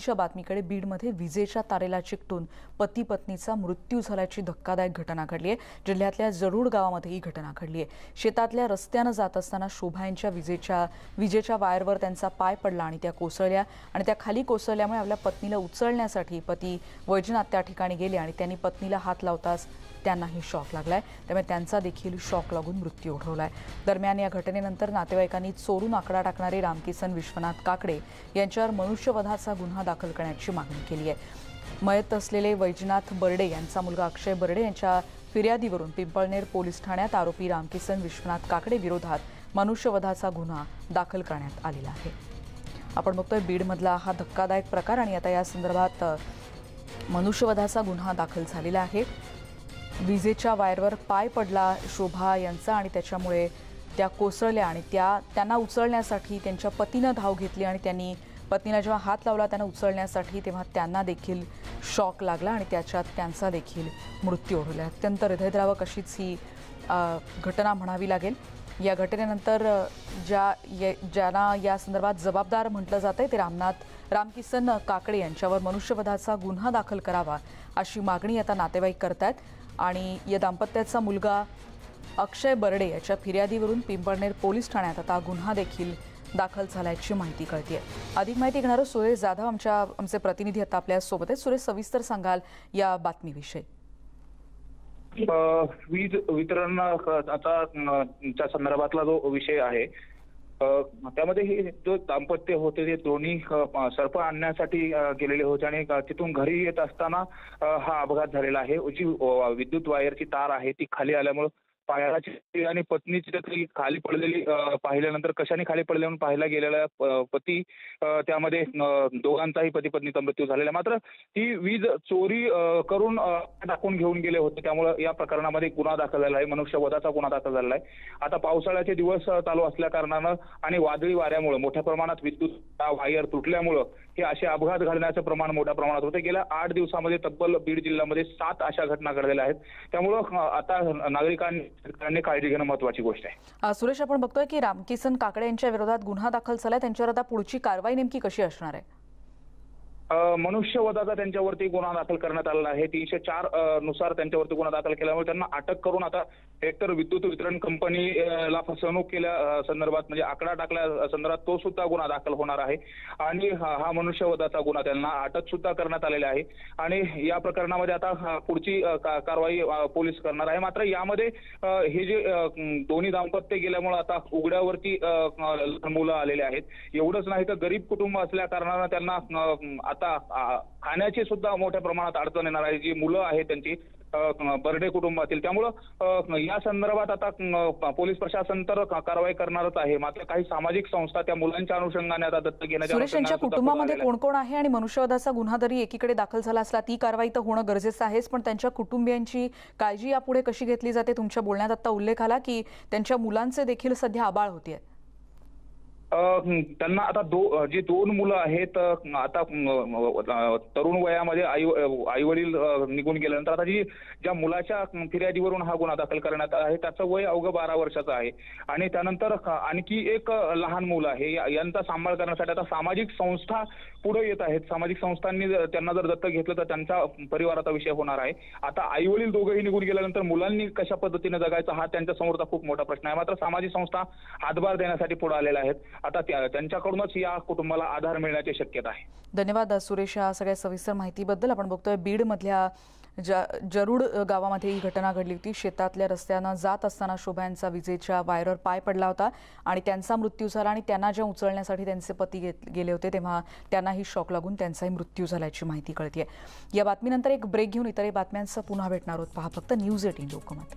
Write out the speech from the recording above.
च्या बातमीकडे बीडमध्ये विजेच्या तारेला चिकटून पती पत्नीचा मृत्यू झाल्याची धक्कादायक घटना घडली आहे. जिल्ह्यातल्या जरूड गावामध्ये ही घटना घडली आहे. शेतातल्या रस्त्यानं जात असताना शोभा यांच्या विजेच्या विजेच्या वायरवर त्यांचा पाय पडला आणि त्या कोसळल्या आणि त्या खाली कोसळल्यामुळे आपल्या पत्नीला उचलण्यासाठी पती वैजनाथ त्या ठिकाणी गेले आणि त्यांनी पत्नीला हात लावताच त्यांनाही शॉक लागलाय. त्यामुळे त्यांचा देखील शॉक लागून मृत्यू ओढवलाय. दरम्यान या घटनेनंतर नातेवाईकांनी चोरून आकडा टाकणारे रामकिसन विश्वनाथ काकडे यांच्यावर मनुष्यवधाचा गुन्हा दाखल करण्याची मागणी केली आहे. मयत असलेले वैजनाथ बर्डे यांचा मुलगा अक्षय बर्डे यांच्या फिर्यादीवरून पिंपळनेर पोलीस ठाण्यात आरोपी रामकिसन विश्वनाथ काकडे विरोधात मनुष्यवधाचा गुन्हा दाखल करण्यात आलेला आहे. आपण बघतोय बीडमधला हा धक्कादायक प्रकार आणि आता या संदर्भात मनुष्यवधाचा गुन्हा दाखल झालेला आहे. विजेच्या वायरवर पाय पडला शोभा यांचा आणि त्याच्यामुळे त्या कोसळल्या आणि त्या त्यांना उचलण्यासाठी त्यांच्या पतीनं धाव घेतली आणि त्यांनी पत्नीला जेव्हा हात लावला त्यांना उचलण्यासाठी तेव्हा त्यांना देखील शॉक लागला आणि त्याच्यात त्यांचा देखील मृत्यू ओढवला अत्यंत हृदयद्रावक अशीच ही घटना म्हणावी लागेल. या घटनेनंतर ज्या ये- ज्यांना या संदर्भात जबाबदार म्हटलं जात आहे ते रामनाथ रामकिसन काकडे यांच्यावर मनुष्यवधाचा गुन्हा दाखल करावा अशी मागणी आता नातेवाईक करत आहेत आणि या दाम्पत्याचा मुलगा अक्षय बर्डे याच्या फिर्यादीवरून पिंपळनेर पोलीस ठाण्यात आता गुन्हा देखील दाखल झाल्याची माहिती कळते अधिक माहिती घेणारं सुरेश जाधव आमच्या आमचे प्रतिनिधी आता आपल्यासोबत आहेत. सुरेश सविस्तर सांगाल या बातमीविषयी. वीज वितरण आता त्या संदर्भातला जो विषय आहे त्यामध्ये हे जो दाम्पत्य होते ते दोन्ही सर्प आणण्यासाठी गेलेले होते आणि तिथून घरी येत असताना हा अपघात झालेला आहे. जी विद्युत वायरची तार आहे ती खाली आल्यामुळे पायाला आणि पत्नीची त्यातली खाली पडलेली पाहिल्यानंतर कशाने खाली पडले म्हणून पाहायला गेलेला पती त्यामध्ये दोघांचाही पती पत्नीचा मृत्यू झालेला. आहे. मात्र ती वीज चोरी करून टाकून घेऊन गेले होते. त्यामुळे या प्रकरणामध्ये गुन्हा दाखल झाला आहे. मनुष्यवधाचा गुन्हा दाखल झालेला आहे. आता पावसाळ्याचे दिवस चालू असल्या कारणानं आणि वादळी वाऱ्यामुळे मोठ्या प्रमाणात विद्युत वायर तुटल्यामुळं हे असे अपघात घडण्याचं प्रमाण मोठ्या प्रमाणात होते. गेल्या आठ दिवसामध्ये तब्बल बीड जिल्ह्यामध्ये सात अशा घटना घडलेल्या आहेत. त्यामुळं आता नागरिकांनी सरकारने काळजी घेणं महत्वाची गोष्ट आहे. सुरेश आपण बघतोय की रामकिसन काकडे यांच्या विरोधात गुन्हा दाखल झालाय. त्यांच्यावर आता पुढची कारवाई नेमकी कशी असणार आहे? मनुष्यवधाचा त्यांच्यावरती गुन्हा दाखल करण्यात आलेला आहे. तीनशे चारनुसार त्यांच्यावरती गुन्हा दाखल केल्यामुळे त्यांना अटक करून आता एकतर विद्युत वितरण कंपनीला फसवणूक केल्या संदर्भात म्हणजे आकडा टाकल्या संदर्भात तो सुद्धा गुन्हा दाखल होणार आहे. आणि हा मनुष्यवधाचा गुन्हा त्यांना अटक सुद्धा करण्यात आलेला आहे. आणि या प्रकरणामध्ये आता पुढची कारवाई पोलीस करणार आहे. मात्र यामध्ये हे जे दोन्ही दाम्पत्य गेल्यामुळे आता उघड्यावरती मुलं आलेले आहेत. एवढंच नाही तर गरीब कुटुंब असल्या कारणानं त्यांना आता खाण्याची सुद्धा मोठ्या प्रमाणात अडचण येणार आहे. जी मुलं आहेत त्यांची बर्डे कुटुंबातील. त्यामुळं या संदर्भात आता पोलीस प्रशासन तर कारवाई करणारच आहे. मात्र काही सामाजिक संस्था त्या मुलांच्या अनुषंगाने आता दत्तक घेण्याच्या सुरेश यांच्या कुटुंबामध्ये. कोण कोण आहे आणि मनुष्यवधाचा गुन्हा जरी एकीकडे दाखल झाला असला ती कारवाई तर होणं गरजेचं आहेच. पण त्यांच्या कुटुंबियांची काळजी यापुढे कशी घेतली जाते? तुमच्या बोलण्यात आता उल्लेख आला की त्यांच्या मुलांचे देखील सध्या आबाळ होतीये. अ, हं, त्यांना आता दो जी दोन मुलं आहेत आता तरुण वयामध्ये आई आई वडील निघून गेल्यानंतर आता जी ज्या मुलाच्या फिर्यादीवरून हा गुन्हा दाखल करण्यात आला आहे त्याचं वय अवघं बारा वर्षाचं आहे. आणि त्यानंतर आणखी एक लहान मुलं आहे यांचा सांभाळ करण्यासाठी आता सामाजिक संस्था पुढे येत आहेत. सामाजिक संस्थांनी जर- त्यांना जर दत्तक घेतलं तर त्यांचा परिवाराचा विषय होणार आहे. आता आई वडील दोघंही निघून गेल्यानंतर मुलांनी कशा पद्धतीने जगायचं हा त्यांच्या समोरचा खूप मोठा प्रश्न आहे. मात्र सामाजिक संस्था हातभार देण्यासाठी पुढे आलेल्या आहेत. आता त्यांच्याकडूनच या कुटुंबाला आधार मिळण्याची शक्यता आहे. धन्यवाद सुरेश या सगळ्या सविस्तर माहितीबद्दल. आपण बघतोय बीडमधल्या ज्या जरूड गावामध्ये ही घटना घडली होती. शेतातल्या रस्त्यानं जात असताना शोभा यांचा विजेच्या वायरवर पाय पडला होता आणि त्यांचा मृत्यू झाला आणि त्यांना ज्या उचलण्यासाठी त्यांचे पती घेत गेले होते तेव्हा त्यांनाही शॉक लागून त्यांचाही मृत्यू झाल्याची माहिती कळते या बातमीनंतर एक ब्रेक घेऊन इतरही बातम्यांचं पुन्हा भेटणार आहोत. पहा फक्त न्यूज एटीन लोकमत.